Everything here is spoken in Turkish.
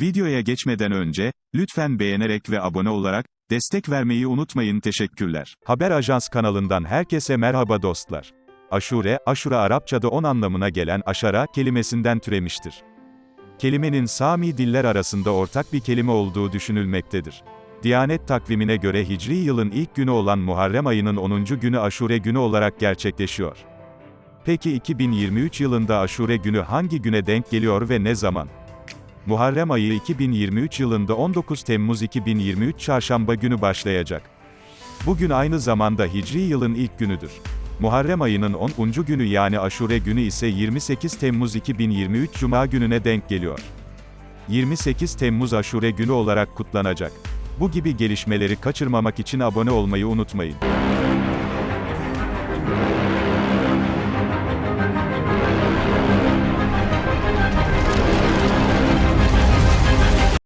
Videoya geçmeden önce, lütfen beğenerek ve abone olarak, destek vermeyi unutmayın teşekkürler. Haber Ajans kanalından herkese merhaba dostlar. Aşure, aşura Arapçada 10 anlamına gelen aşara kelimesinden türemiştir. Kelimenin Sami diller arasında ortak bir kelime olduğu düşünülmektedir. Diyanet takvimine göre Hicri yılın ilk günü olan Muharrem ayının 10. günü Aşure günü olarak gerçekleşiyor. Peki 2023 yılında Aşure günü hangi güne denk geliyor ve ne zaman? Muharrem ayı 2023 yılında 19 Temmuz 2023 çarşamba günü başlayacak. Bugün aynı zamanda Hicri yılın ilk günüdür. Muharrem ayının 10. günü yani Aşure günü ise 28 Temmuz 2023 Cuma gününe denk geliyor. 28 Temmuz Aşure günü olarak kutlanacak. Bu gibi gelişmeleri kaçırmamak için abone olmayı unutmayın.